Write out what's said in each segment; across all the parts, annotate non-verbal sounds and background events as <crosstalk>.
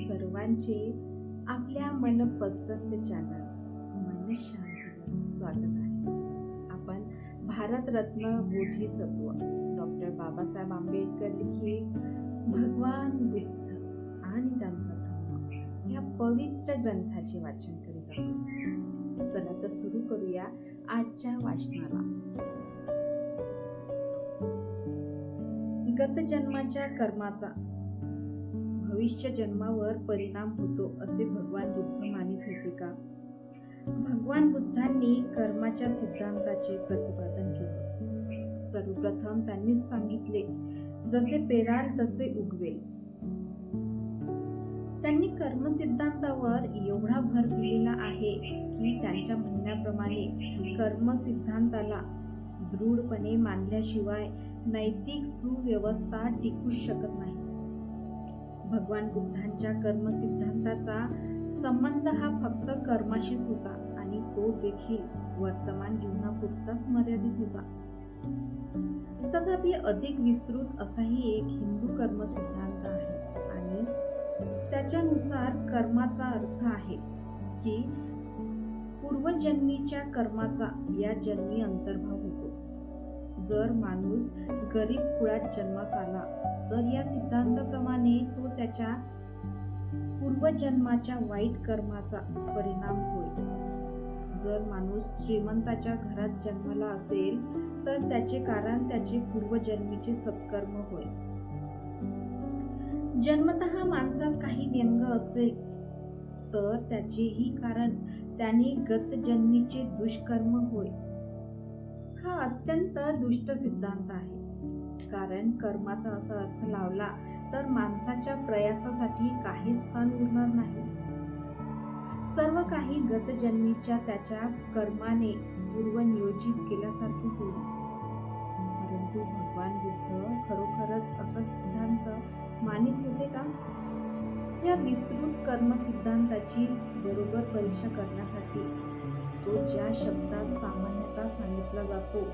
सर्वांचे आपल्या मनपसंत चॅनल मनशांतीवर स्वागत आहे. आपण भारतरत्न बोधिसत्व डॉक्टर बाबासाहेब आंबेडकर लिखित भगवान बुद्ध आणि त्यांचा धर्म या पवित्र ग्रंथाचे वाचन करीत आहोत. चला तर सुरू करूया आजच्या वाचनाला. गत जन्माच्या कर्माचा भविष्य जन्मावर परिणाम होतो असे भगवान बुद्ध मानित होते का? भगवान बुद्धांनी कर्माच्या सिद्धांताचे प्रतिपादन केले. सर्वप्रथम त्यांनी सांगितले जसे पेराल तसे उगवेल त्यांनी कर्म सिद्धांतावर एवढा भर दिलेला आहे की त्यांच्या म्हणण्याप्रमाणे कर्म सिद्धांताला दृढपणे मानल्याशिवाय नैतिक सुव्यवस्था टिकूच शकत नाही. भगवान बुद्धांच्या कर्मसिद्धांताचा संबंध हा फक्त कर्माशीच होता आणि तो देखील वर्तमान जीवनापुरताच मर्यादित होता. तथापि अधिक विस्तृत असाही एक हिंदू कर्म सिद्धांत आहे आणि त्याच्यानुसार कर्माचा अर्थ आहे की पूर्वजन्मीच्या कर्माचा या जन्मी अंतर्भाव होतो. जर माणूस गरीब कुळात जन्मास आला तर या सिद्धांताप्रमाणे तो त्याच्या पूर्वजन्माच्या वाईट कर्माचा परिणाम होईल जर माणूस श्रीमंताच्या घरात जन्माला असेल तर त्याचे कारण त्याचे पूर्वजन्मीचे सत्कर्म होय. जन्मत माणसात काही व्यंग असेल तर त्याचेही कारण त्याने गत जन्मीचे दुष्कर्म होय. हा अत्यंत दुष्ट सिद्धांत आहे. कारण कर्माचा असा अर्थ लावला तर माणसाच्या प्रयासासाठी काही स्थान उरणार नाही. सर्व काही गतजन्मीच्या त्याच्या कर्माने पूर्वनियोजित केल्यासारखे होईल. परंतु भगवान बुद्ध खरोखरच असा सिद्धांत मानित होते का? या विस्तृत कर्म सिद्धांताची बरोबर परीक्षा करण्यासाठी तो ज्या शब्दात सामान्यतः सांगितला जातो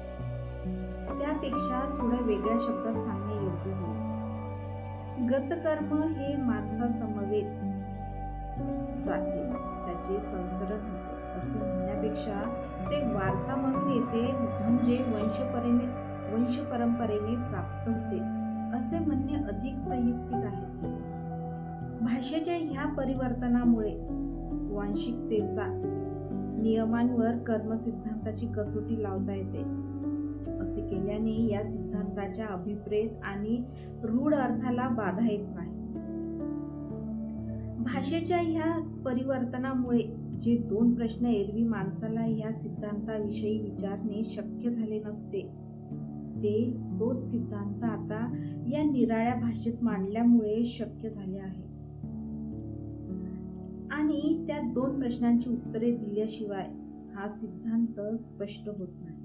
त्यापेक्षा थोड्या वेगळ्या शब्दात सांगणे योग्य होईल. गतकर्म हे माणसासमवेत जाते त्याचे संसरण होते. असे म्हणण्यापेक्षा ते वारसा म्हणून येते म्हणजे वंशपरेने वंश परंपरेने प्राप्त होते. असे म्हणणे अधिक संयुक्तिक आहे. भाषेच्या ह्या परिवर्तनामुळे वांशिकतेचा नियमांवर कर्म सिद्धांताची कसोटी लावता येते. असे केल्याने या सिद्धांताच्या अभिप्रेत आणि रूढ अर्थाला बाधा येत नाही. भाषेच्या ह्या परिवर्तनामुळे जे दोन प्रश्न एरवी माणसाला या सिद्धांताविषयी विचारणे शक्य झाले नसते ते तोच सिद्धांत आता या निराळ्या भाषेत मांडल्यामुळे शक्य झाले आहे. आणि त्या दोन प्रश्नांची उत्तरे दिल्याशिवाय हा सिद्धांत स्पष्ट होत नाही.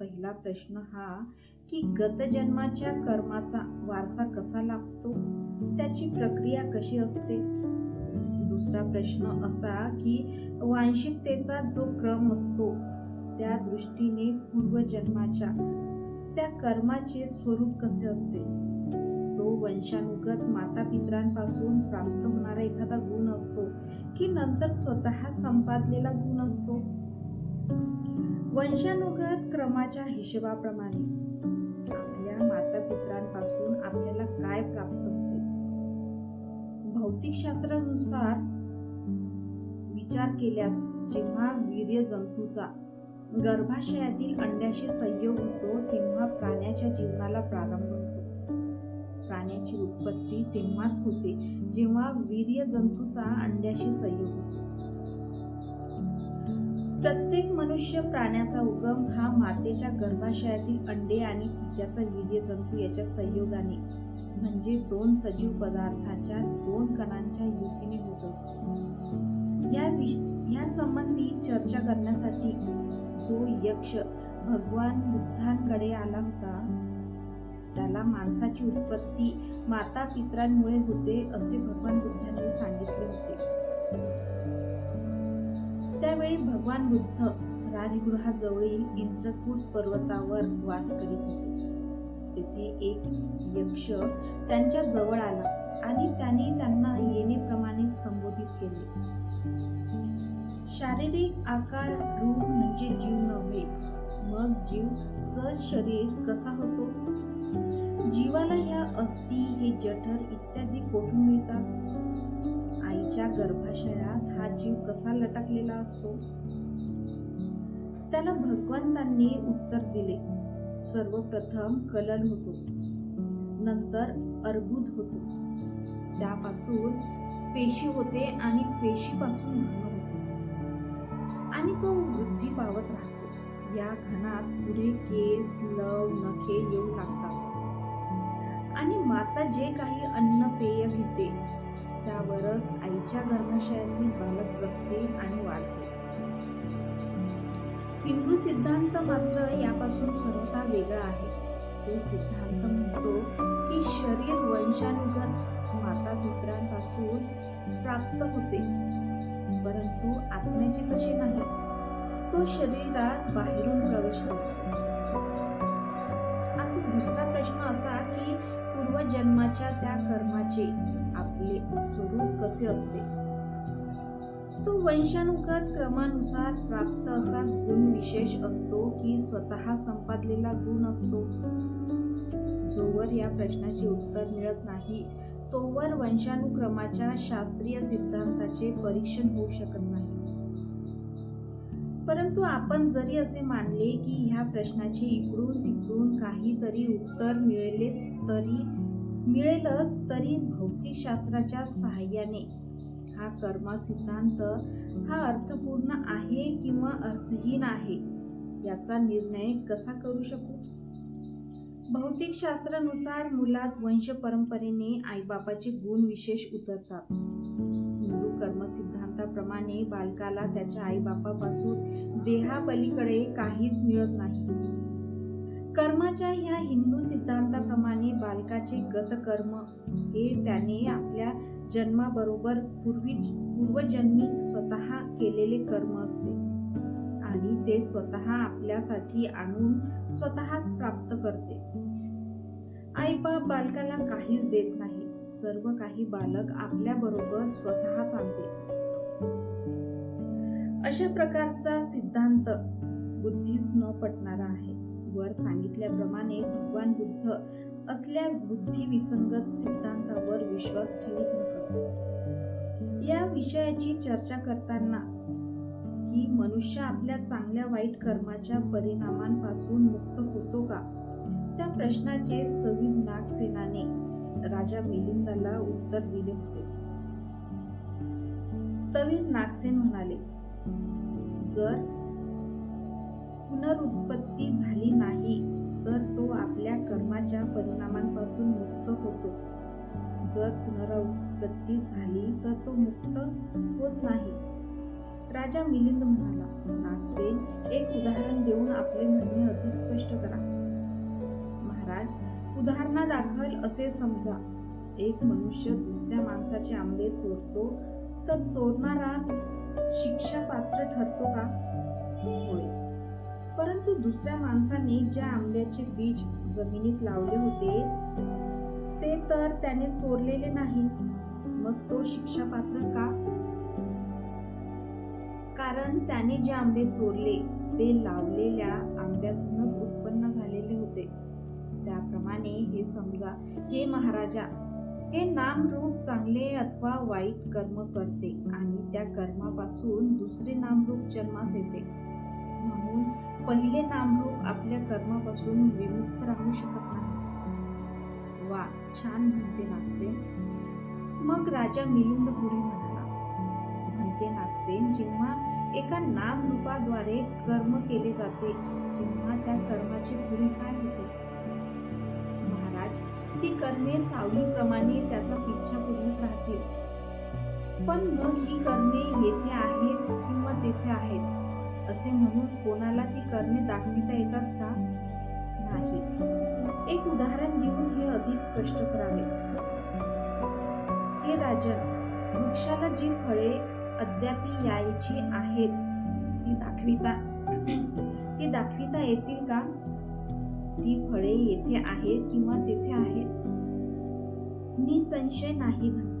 पहिला प्रश्न हा की गतजन्माच्या कर्माचा वारसा कसा लाभतो? त्याची प्रक्रिया कशी असते? दुसरा प्रश्न असा की वांशिकतेचा जो क्रम असतो त्या दृष्टीने पूर्वजन्माच्या त्या कर्माचे स्वरूप कसे असते? तो वंशानुगत माता पित्रांपासून प्राप्त होणारा एखादा की नंतर स्वतः संपादलेला गुण असतो. वंशानुगत क्रमाच्या हिशोबाप्रमाणे आपल्या माता पित्रांपासून आपल्याला काय प्राप्त होते? भौतिकशास्त्रानुसार विचार केल्यास जेव्हा वीर्य जंतूचा गर्भाशयातील अंड्याशी संयोग होतो तेव्हा प्राण्याच्या जीवनाला प्रारंभ होतो. प्राण्याची उत्पत्ती तेव्हाच होते जेव्हा वीर्य जंतूचा अंड्याशी संयोग होतो. प्रत्येक मनुष्य प्राण्याचा उगम हा मातेच्या गर्भाशयातील अंडे आणि पित्याचा वीर्य जंतू याच्या संयोगाने म्हणजे दोन सजीव पदार्थाच्या दोन कणांच्या युतीने होत असतो. या विष या संबंधी चर्चा करण्यासाठी जो यक्ष भगवान बुद्धांकडे आला होता त्याला माणसाची उत्पत्ती माता पित्रांमुळे होते असे भगवान बुद्धांनी सांगितले होते. त्यावेळी भगवान बुद्ध राजगृहाजवळील इंद्रकूट पर्वतावर वास करीत होते. तेथे एक यक्ष त्यांच्या जवळ आला आणि त्याने त्यांना येणेप्रमाणे संबोधित केले. शारीरिक आकार रूप म्हणजे जीव नव्हे मग जीव सहज शरीर कसा होतो? जीवाला ह्या अस्थि हे जठर इत्यादी कोठून मिळतात? आईच्या गर्भाशयात हा जीव कसा लटकलेला असतो? त्याला भगवंतांनी उत्तर दिले. सर्वप्रथम कलन होतो. नंतर अर्बुद होतो. त्यापासून पेशी होते आणि पेशीपासून घन होतो. आणि तो वृद्धी पावत राहतो. या घनात पुढे केस लव नखे येऊ लागतात. आणि माता जे काही अन्न पेय घेते त्यावरच आईच्या गर्भाशयातील बालक जगते आणि वाढते. हिंदू सिद्धांत मात्र यापासून सर्वता वेगळा आहे. तो सिद्धांत म्हणतो की शरीर वंशानुगत माता पित्रांपासून प्राप्त होते परंतु आत्म्याचे तसे नाही. तो शरीरात बाहेरून प्रवेश करतो. आता दुसरा प्रश्न असा की पूर्वजन्माच्या त्या कर्माचे आपले स्वरूप कसे असते? तो वंशानुगत क्रमानुसार प्राप्त असा गुण विशेष असतो की स्वतः संपादलेला गुण असतो. जोवर या प्रश्नाचे उत्तर मिळत नाही तोवर वंशानुक्रमाच्या शास्त्रीय सिद्धांताचे परीक्षण होऊ शकत नाही. परंतु आपण जरी असे मानले की ह्या प्रश्नाचे इकडून तिकडून काहीतरी उत्तर मिळेलच तरी मिळेलच तरी भौतिकशास्त्राच्या सहाय्याने. हा कर्म सिद्धांत हा अर्थपूर्ण आहे किंवा अर्थहीन आहे? याचा निर्णय कसा करू शकू? भौतिकशास्त्रानुसार मुलात वंश परंपरेने आईबापाचे गुण विशेष उतरतात. हिंदू कर्म सिद्धांताप्रमाणे बालकाला त्याच्या आईबापापासून देहापलीकडे काहीच मिळत नाही. कर्माच्या ह्या हिंदू सिद्धांताप्रमाणे बालकाचे गतकर्म हे त्याने आपल्या जन्माबरोबर पूर्वी पूर्वजन्मी स्वतः केलेले कर्म असते. ते स्वतः आपल्यासाठी आणून स्वतःच प्राप्त करते. आईबाप बालकाला काहीच देत नाही. सर्व काही बालक आपल्या बरोबर स्वतःच आणते. अशा प्रकारचा सिद्धांत बुद्धीस न पटणारा आहे. वर सांगितल्याप्रमाणे भगवान बुद्ध असल्या बुद्धी विसंगत सिद्धांतावर विश्वास ठेवत नसत. या विषयाची चर्चा करताना की मनुष्य आपल्या चांगल्या वाईट कर्माच्या परिणामांपासून मुक्त होतो का? त्या प्रश्नाचे स्थविर नागसेनाने राजा मिलिंदाला उत्तर दिले होते. स्थवीर नागसेन म्हणाले जर पुनरुत्पत्ती झाली नाही तर तो आपल्या कर्माच्या परिणामांपासून मुक्त होतो. जर पुनरावृत्ती झाली तर तो मुक्त होत नाही. राजा मिलिंद म्हणाला नागसेन एक उदाहरण देऊन आपले म्हणणे अधिक स्पष्ट करा. महाराज उदाहरणादाखल असे समजा एक मनुष्य दुसऱ्या माणसाचे आंबे चोरतो तर चोरणारा शिक्षा पात्र ठरतो का? होय. परंतु दुसऱ्या माणसाने ज्या आंब्याचे बीज जमिनीत लावले होते ते तर त्याने चोरलेले नाही. मग तो शिक्षा पात्र का? कारण त्याने जे आंबे चोरले ते लावलेल्या आंब्यातूनच उत्पन्न झालेले होते. त्याप्रमाणे हे समजा हे महाराजा हे नाम रूप चांगले अथवा वाईट कर्म करते आणि त्या कर्मापासून दुसरे नामरूप जन्मास येते. म्हणून पहिले नामरूप आपल्या कर्मापासून विमुक्त राहू शकत नाही. वा छान म्हणते नागसेन मग राजा मिलिंद पुढे म्हणाला म्हणते नागसेन जेव्हा एका नामरूपाद्वारे कर्म केले जाते तेव्हा त्या कर्माचे पुढे काय होते? महाराज ती कर्मे सावलीप्रमाणे त्याचा पिच्छा पुरवीत राहतील. पण मग ही कर्मे येथे आहेत किंवा तेथे आहेत? असे म्हणून कोणाला ती कर्मे दाखविता येतात का? नाही. एक उदाहरण देऊन हे अधिक स्पष्ट करावे. हे राजन वृक्षाला जी फळे अद्याप यायची आहेत. ती दाखविता <clears throat> ती दाखविता येतील का? ती फळे येथे आहेत किंवा तेथे आहेत? निसंशय नाही म्हणते.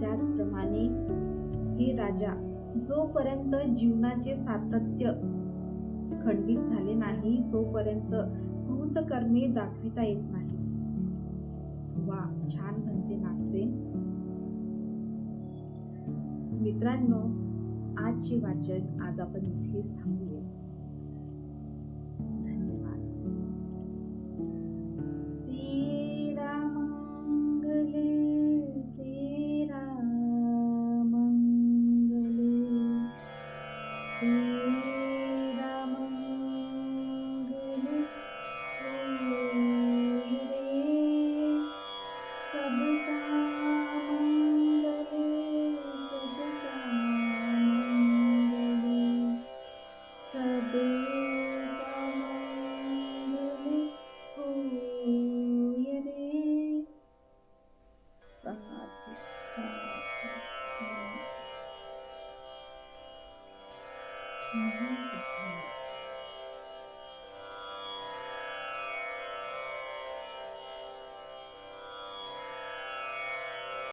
त्याचप्रमाणे हे राजा जोपर्यंत जीवनाचे सातत्य खंडित झाले नाही तोपर्यंत कृतकर्मे दाखविता येत नाही मित्रांनो आजचे वाचन आज आपण इथेच थांबूया.